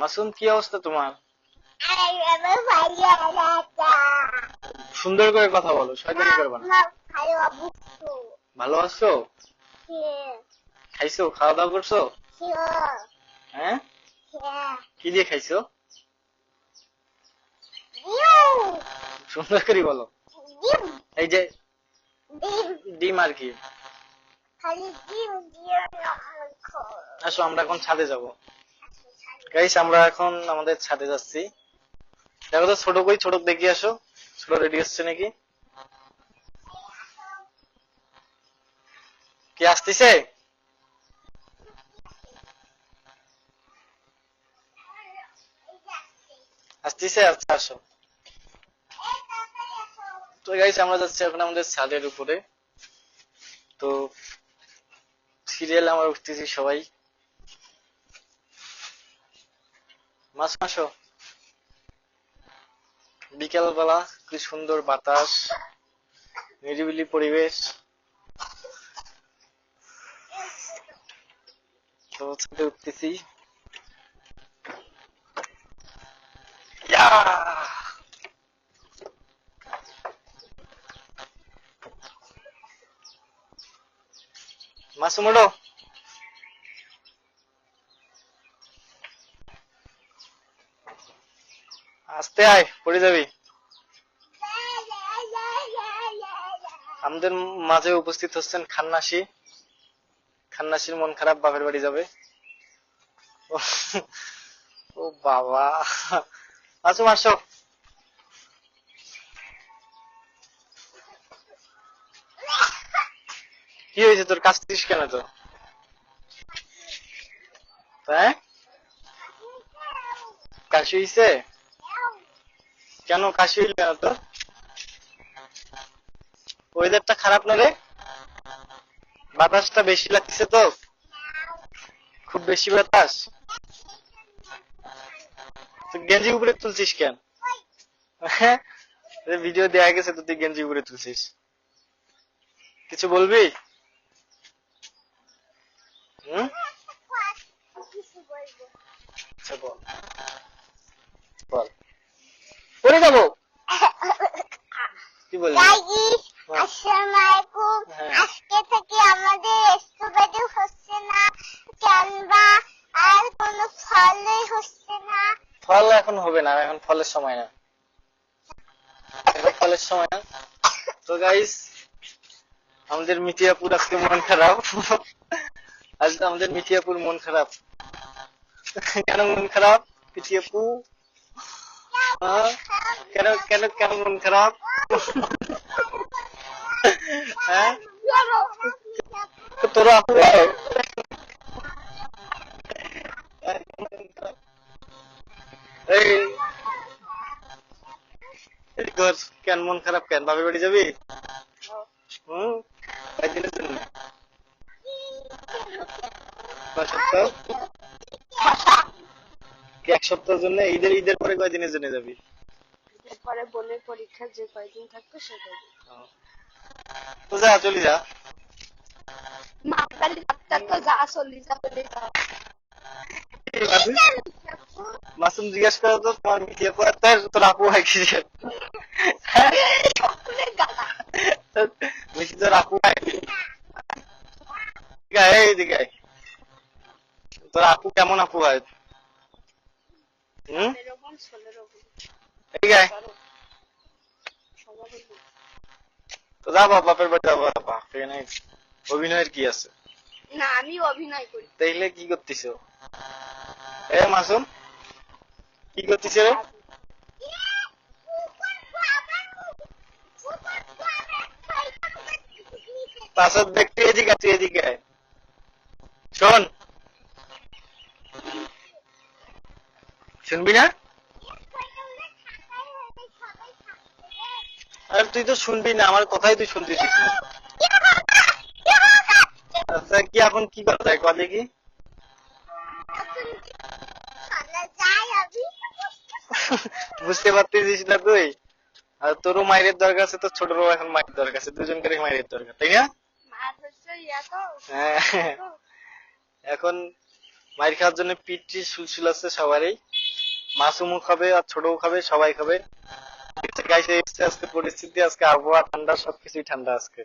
মাসুম কি অবস্থা তোমার? সুন্দর করে কথা বলো শয়তানি করবে না। ভালো আছো? খাইছো? খাওয়া দাওয়া করছ? হ্যাঁ। কি দিয়ে খাইছো? সুন্দর করে বলো। এই যে ডিম। আর কি। আসো আমরা এখন ছাদে যাব। গাইস আমরা এখন আমাদের ছাদে যাচ্ছি। দেখো তো, ছোট কই ছোট দেখি আসো। ছোট রেডি হচ্ছে নাকি? কি আসতেছে? আসতেছে আচ্ছা আসো। তো গাইস আমরা যাচ্ছি এখন আমাদের ছাদের উপরে। তো সিরিয়াল আমরা উঠতেছি সবাই। মাস মাসো? বিকেল বেলা কি সুন্দর বাতাস নিরিবিলি পরিবেশ। উঠতেছি! মাসুম আস্তে আয়, পড়ে যাবি। আমাদের মাঝে উপস্থিত হচ্ছেন খান্নাসি খান্নাসির মন খারাপ, বাপের বাড়ি যাবে। ও- বাবা। আসো আসো। কি হয়েছে, তোর কাশছিস কেন তো? হ্যাঁ? কাশি হয়েছে কেন কাশি হইল ওয়েদারটা খারাপ না রে? বাতাসটা বেশি লাগছে তো। খুব বেশি বাতাস। গেঞ্জি উপরে তুলছিস কেন? হ্যাঁ? ভিডিও দেয়া গেছে, তো তুই গেঞ্জি উপরে তুলছিস। কিছু বলবি? হুম? আচ্ছা বল। বল। পড়ে যাব। কি বলবি গাইস আসসালামু আলাইকুম হ্যাঁ। আজকে থেকে আমাদের স্টুডেন্ট হচ্ছে না ক্যানভা আর কোনো ফলই হচ্ছে না। ফল এখন হবে না এখন ফলের সময় না। এখন ফলের সময় না। তো গাইস আমাদের মিঠিয়াপুর আজকে মন খারাপ। আজ আমাদের মিঠিয়াপুর মন খারাপ। কেন মন খারাপ? মিঠিয়াপু হ্যাঁ? কেন কেন কেন মন খারাপ? হ্যাঁ? তোরা এই এই কেন মন খারাপ কেন বাড়ি যাবি? হুম? জন্য? এক সপ্তাহের জন্য? ঈদের ঈদের পরে কয়দিনের জন্য যাবি? পরে বোনের পরীক্ষা যে কয়দিন থাকবে সে কয়দিন তো যা চলে যা। মাপকালি ডাক্তার তো যা চল্লি যা বলে মাসুম? জিজ্ঞেস করো তো তোমার মিটিয়ে পড়ে তোর আপু হয় কি মিষ্টি তোর আপু হয় এইদিকে তোর আপু কেমন আপু হয়? হুম? আয়। তো যা বাপের বাড়ি যাব। অভিনয়ের কি আছে? না আমি অভিনয় করি। তাইলে কি করতিস এ মাসুম কি করতিস রে? দেখতে এদিকে তুই এদিকে। শোন। শুনবি না? আরে তুই তো শুনবি না, আমার কথাই তুই শুনতেছিস না আচ্ছা কি এখন কি বুঝতে পারতেছিস না তুই? আর তোরও মায়ের দরকার আছে, তোর ছোটরও এখন মায়ের দরকার আছে, দুজনকারই মায়ের দরকার, তাই না? হ্যাঁ। এখন মায়ের খাওয়ার জন্য পিঠি সুলসুল আছে সবারই। মাসুমও খাবে আর ছোটও খাবে, সবাই খাবে। আজকে পরিস্থিতি আজকে আবহাওয়া ঠান্ডা সবকিছুই ঠান্ডা আজকে।